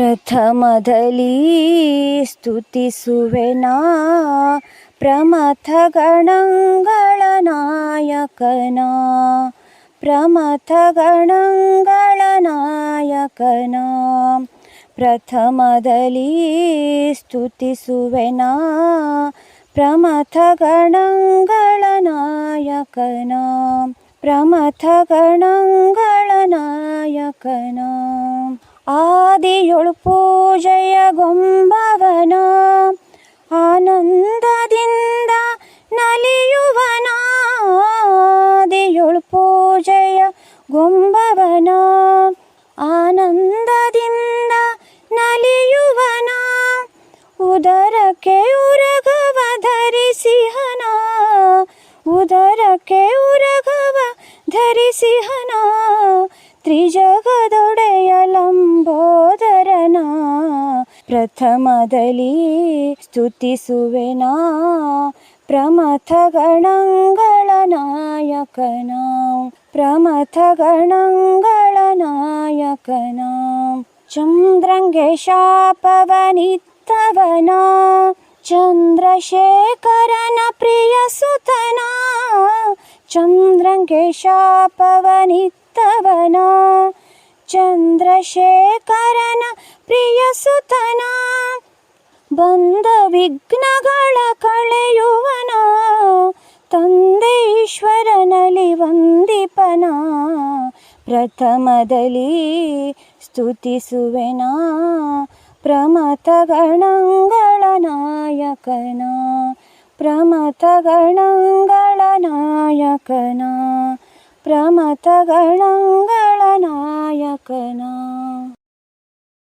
ಪ್ರಥಮದಲ್ಲಿ ಸ್ತುತಿಸುವೆನಾ ಪ್ರಮಥ ಗಣಂಗಳ ನಾಯಕನ. ಪ್ರಮಥ ಗಣಂಗಳ ನಾಯಕನ. ಪ್ರಥಮದಲ್ಲಿ ಸ್ತುತಿಸುವೆನಾ ಪ್ರಮಥ ಗಣಂಗಳ ನಾಯಕನ. ಪ್ರಮಥ ಗಣಂಗಳ ನಾಯಕನ. ಆದಿಯೊಳು ಪೂಜೆಯ ಗೊಂಬವನ. ಆನಂದದಿಂದ ನಲಿಯುವನ. ಆದಿಯೊಳು ಪೂಜೆಯ ಗೊಂಬವನ. ಆನಂದದಿಂದ ನಲಿಯುವನ. ಉದರಕ್ಕೆ ಉರಗವ ಧರಿಸಿಹನ. ಉದರಕ್ಕೆ ಉರಗವ ಧರಿಸಿಹನ. ತ್ರಿಜಗದೊಡೆಯ ಲಂಬೋದರನ ಪ್ರಥಮದಲ್ಲಿ ಸ್ತುತಿಸುವೆನಾ ಪ್ರಮಥ ಗಣಗಳ ನಾಯಕನ ಪ್ರಮಥ ಗಣಗಳ ನಾಯಕನ ಚಂದ್ರಂಗೆ ಶಾಪವನಿತ್ತವನ ಚಂದ್ರಶೇಖರನ ಪ್ರಿಯ ಸುತನ ಚಂದ್ರಂಗೆ ಶಾಪವನಿತ್ತವನ ಚಂದ್ರಶೇಖರನ ಪ್ರಿಯ ಸುತನ ಬಂದ ವಿಘ್ನಗಳ ಕಳೆಯುವನ ತಂದೇಶ್ವರನಲ್ಲಿ ವಂದಿಪನ. ಪ್ರಥಮದಲ್ಲಿ ಸ್ತುತಿಸುವೆನಾ ಪ್ರಮಥ ಗಣಗಳ ನಾಯಕನ. ಪ್ರಮಥ ಗಣಗಳ ನಾಯಕನ ಪ್ರಮಥ ಗಣಗಳ ನಾಯಕನ.